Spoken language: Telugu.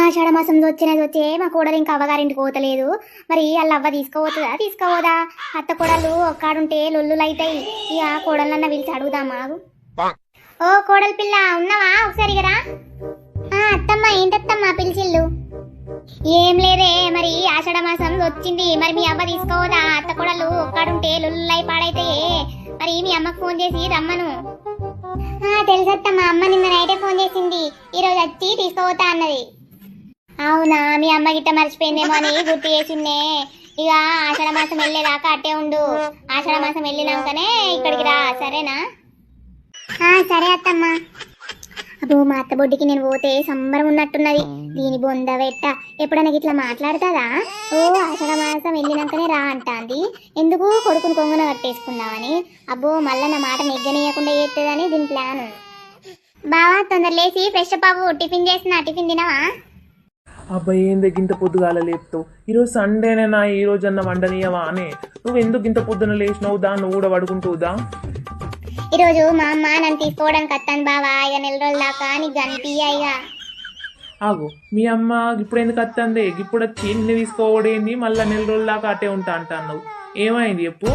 ఆషాఢ వచ్చినది వచ్చే మా కోడలు ఇంకా అవ్వగారింటికి పోతలేదు. మరి వాళ్ళ అవ్వ తీసుకోవద్దా తీసుకోవదా అత్త కోడలు ఒక్కడుంటే లొల్లులు అవుతాయి ఇక కోడలన్న పిలిచి అడుగుదామా ఆగు. ఓ కోడలు పిల్ల ఉన్నావా? ఒకసారి రా అత్తమ్మ ఏంటత్తమ్మ పిలిచిల్లు ఏం లేదే మరి ఆషాఢ మాసం వచ్చింది మరి మీ అమ్మ తీసుకోవదా అత్త కూడలు ఒక్కడుంటే లొల్లులై పాడైతే. మరి మీ అమ్మకు ఫోన్ చేసి రమ్మను. తెలుసత్తమ్మ అమ్మ నిన్న నైటే ఫోన్ చేసింది. ఈరోజు వచ్చి తీసుకోవతా అన్నది. అవునా? మీ అమ్మ గిట్ట మర్చిపోయిందేమో అని గుర్తు చేసిందే. ఇక ఆషాఢ మాసం వెళ్ళేదాకా అట్టే ఉండు. ఆషాఢ మాసం వెళ్ళినాకనే ఇక్కడికి రా సరేనా? సరే అత్తమ్మ. అబ్బో మా అత్త బొడ్డికి నేను పోతే సంబరం ఉన్నట్టున్నది. దీని బొంద వెట్ట ఎప్పుడైనా ఇట్లా మాట్లాడుతుందా? ఓ ఆషాఢ మాసం వెళ్ళినాకనే రా అంటాంది. ఎందుకు కొడుకుని కొంగున కట్టేసుకుందామని అబ్బో మళ్ళీ నా మాట నెగ్గనీయకుండా చేస్తుందని దీని ప్లాన్ బావా తొందర లేచి ఫ్రెష్ అప్ అవ్వు. టిఫిన్ చేసిన టిఫిన్ తినవా? అబ్బాయి ఏంది గింత పొద్దుగాల లేపుతావు? ఈరోజు సండేనేనా ఈ రోజు అన్న వండనీయవా అనే. నువ్వు ఎందుకు ఇంత పొద్దున లేచినావు? దా నువ్వు కూడా పడుకుంటుందా ఈరోజు మా అమ్మ నన్ను తీసుకోవడానికి వస్తాను బావా ఇక నెల రోజుల దాకా నీకు ఆగు మీ అమ్మ ఇప్పుడు ఎందుకు వస్తుంది ఇప్పుడు వచ్చి నిన్ను తీసుకోవడేంది? మళ్ళీ నెల రోజుల దాకా అటే ఉంటా అంటాను ఏమైంది చెప్పు?